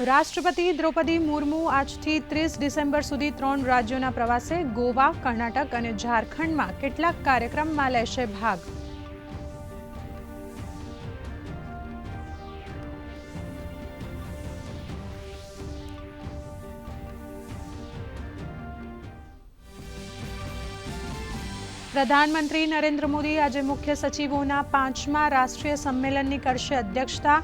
રાષ્ટ્રપતિ દ્રૌપદી મુર્મુ આજથી ત્રીસ ડિસેમ્બર સુધી ત્રણ રાજ્યોના પ્રવાસે ગોવા, કર્ણાટક અને ઝારખંડમાં કેટલાક કાર્યક્રમમાં લેશે ભાગ. પ્રધાનમંત્રી નરેન્દ્ર મોદી આજે મુખ્ય સચિવોના પાંચમા રાષ્ટ્રીય સંમેલનની કરશે અધ્યક્ષતા.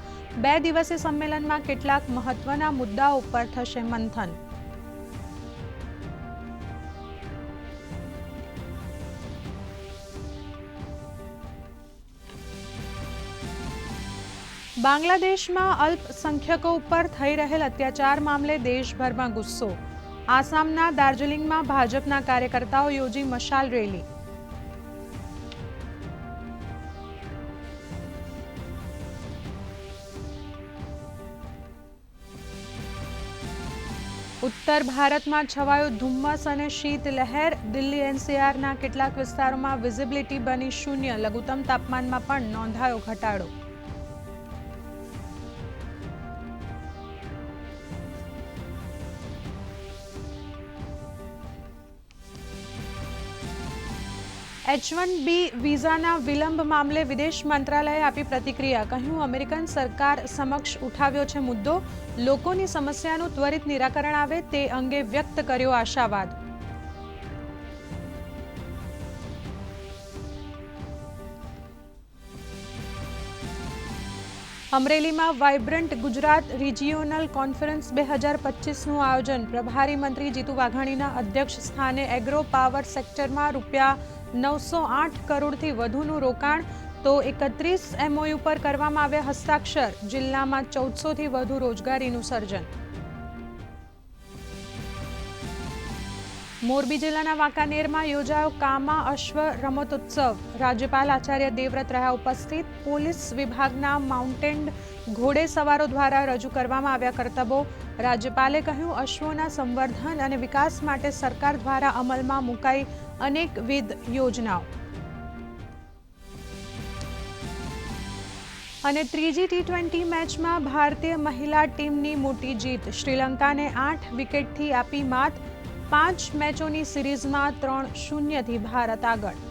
બે દિવસીય સંમેલનમાં કેટલાક મહત્વના મુદ્દાઓ ઉપર થશે મંથન. બાંગ્લાદેશમાં અલ્પસંખ્યકો ઉપર થઈ રહેલ અત્યાચાર મામલે દેશભરમાં ગુસ્સો. આસામના દાર્જિલિંગમાં ભાજપના કાર્યકર્તાઓ યોજી મશાલ રેલી. ઉત્તર ભારતમાં છવાયો ધુમ્મસ અને શીત લહેર દિલ્હી એનસીઆરના કેટલાક વિસ્તારોમાં વિઝિબિલિટી બની શૂન્ય. લઘુત્તમ તાપમાનમાં પણ નોંધાયો ઘટાડો. એચ વન બી વિઝાના વિલંબ મામલે વિદેશ મંત્રાલયે આપી પ્રતિક્રિયા. કહ્યું, અમેરિકન સરકાર સમક્ષ ઉઠાવ્યો છે મુદ્દો. લોકોની સમસ્યાનું ત્વરિત નિરાકરણ આવે તે અંગે વ્યક્ત કર્યો આશાવાદ. અમરેલીમાં વાઇબ્રન્ટ ગુજરાત રિજિયોનલ કોન્ફરન્સ બે હજાર પચીસનું આયોજન. પ્રભારી મંત્રી જીતુ વાઘાણીના અધ્યક્ષ સ્થાને એગ્રો પાવર સેક્ટરમાં રૂપિયા નવસો આઠ કરોડથી વધુનું રોકાણ તો એકત્રીસ એમઓયુ પર કરવામાં આવ્યા હસ્તાક્ષર. જિલ્લામાં ચૌદસોથી વધુ રોજગારીનું સર્જન. મોરબી જિલ્લાના વાંકાનેરમાં યોજાયો કામા અશ્વ રમતોત્સવ. રાજ્યપાલ આચાર્ય દેવવ્રત રહ્યા ઉપસ્થિત. પોલીસ વિભાગના માઉન્ટેન ઘોડે સવારો દ્વારા રજૂ કરવામાં આવ્યા કરતબો. રાજ્યપાલે કહ્યું, અશ્વોના સંવર્ધન અને વિકાસ માટે સરકાર દ્વારા અમલમાં મુકાઈ અનેકવિધ યોજનાઓ. અને ત્રીજી ટી ટ્વેન્ટી મેચમાં ભારતીય મહિલા ટીમની મોટી જીત. શ્રીલંકાને આઠ વિકેટથી આપી માત. પાંચ મેચોની સિરીઝમાં ત્રણ શૂન્યથી ભારત આગળ.